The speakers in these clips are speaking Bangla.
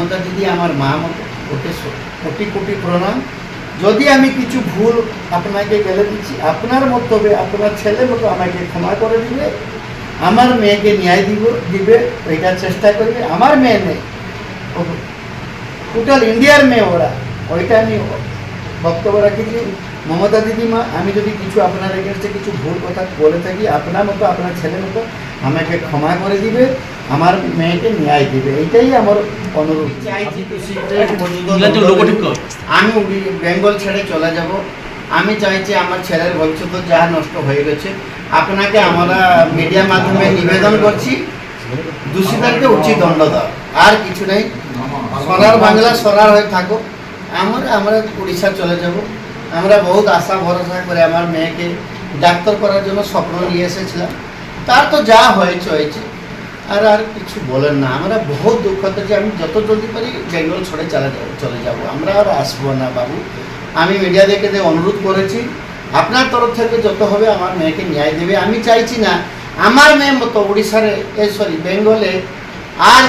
মমতা দিদি আমার মা মতো, ওকে কোটি কোটি প্রণাম। যদি আমি কিছু ভুল আপনাকে গেলে দিচ্ছি, আপনার মতবে আপনার ছেলে মতো আমাকে ক্ষমা করে দিবে, আমার মেয়েকে ন্যায় দিব, দিবে ওইটার চেষ্টা করবে। আমার মেয়ে নেই। টোটাল ইন্ডিয়ার মেয়ে ওরা। ওইটা আমি বক্তব্য রাখেছি মমতা দিদিমা আমি যদি কিছু আপনার এগেনস্টে কিছু ভুল কথা বলে থাকি, আপনার মতো, আপনার ছেলের মতো আমাকে ক্ষমা করে দিবে আমার মেয়েকে ন্যায় দিবে। এইটাই আমার অনুরোধ। আমি বেঙ্গল ছেড়ে চলে যাব। আমি চাইছি আমার ছেলের ভবিষ্যৎ যা নষ্ট হয়ে গেছে আপনাকে আমরা মিডিয়ার মাধ্যমে নিবেদন করছি। দোষীদেরকে উচিত দণ্ড দাও। আর কিছু নেই। সরার বাংলা সরার হয়ে থাকো আমরা আমরা উড়িষ্যা চলে যাব। আমরা বহুত আশা ভরসা করে আমার মেয়েকে ডাক্তার করার জন্য স্বপ্ন নিয়ে এসেছিলাম। তার তো যা হয়েছে হয়েছে। আর আর কিছু বলেন না। আমরা বহুত দুঃখত যে আমি যত জলদি পারি বেঙ্গল ছেড়ে চলে যাব চলে যাব। আমরা আর আসব না, বাবু। আমি মিডিয়া দেখে অনুরোধ করেছি। আপনার তরফ থেকে যত হবে আমার মেয়েকে ন্যায় দেবে। আমি চাইছি না, আমার মেয়ে মতো উড়িষ্যারে এ সরি বেঙ্গলে আর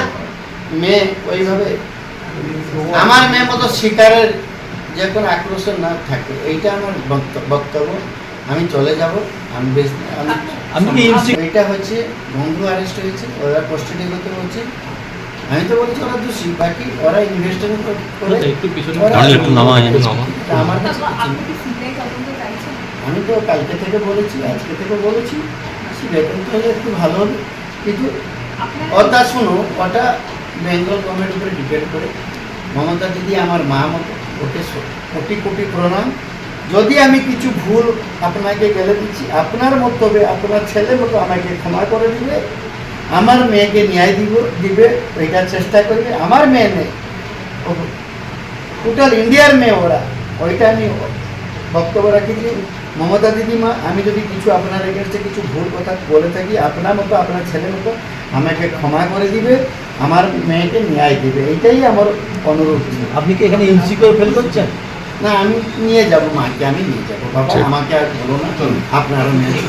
মেয়ে ওইভাবে আমার মেয়ে মতো শিকারের যে কোনো আক্রোশন না থাকে। এইটা আমার বক্ত- বক্তব্য। আমি চলে যাব আমি আমি কি এটা হচ্ছে বন্ধু অ্যারেস্ট হয়েছে ওরা কোস্টাডি করতে বলছে আমি তো বলছি ওরা দোষী বাকি ওরা করে একটু পিছনে একটু নামা, আমার কাছে সিবিআই তদন্ত আমি তো কালকে থেকে বলেছি আজকে থেকে বলেছি বেতন তো হলে একটু ভালো হবে। কিন্তু ওটা শুনো ওটা বেঙ্গল গভর্নমেন্ট উপরে ডিপেন্ড করে। মমতা দিদি আমার মা মতো ওকে কোটি কোটি প্রণাম। যদি আমি কিছু ভুল আপনাকে গেলে দিচ্ছি, আপনার মতবে আপনার ছেলে মতো আমাকে ক্ষমা করে দিবে, আমার মেয়েকে ন্যায় দিব, দিবে ওইটার চেষ্টা করবে, আমার মেয়ে নেই। টোটাল ইন্ডিয়ার মেয়ে ওরা। ওইটা আমি বক্তব্য রাখি রাখেছি মমতা দিদিমা, আমি যদি কিছু আপনার এগেনস্টে কিছু ভুল কথা বলে থাকি, আপনার মতো, আপনার ছেলের মতো, আমাকে ক্ষমা করে দিবে, আমার মেয়েকে ন্যায় দিবে। এইটাই আমার অনুরোধ। আপনি কি এখানে এমসি করে ফেল করছেন? না আমি নিয়ে যাব মাকে আমি নিয়ে যাব। বাবা আমাকে আর বলো না আপনারও মেয়ে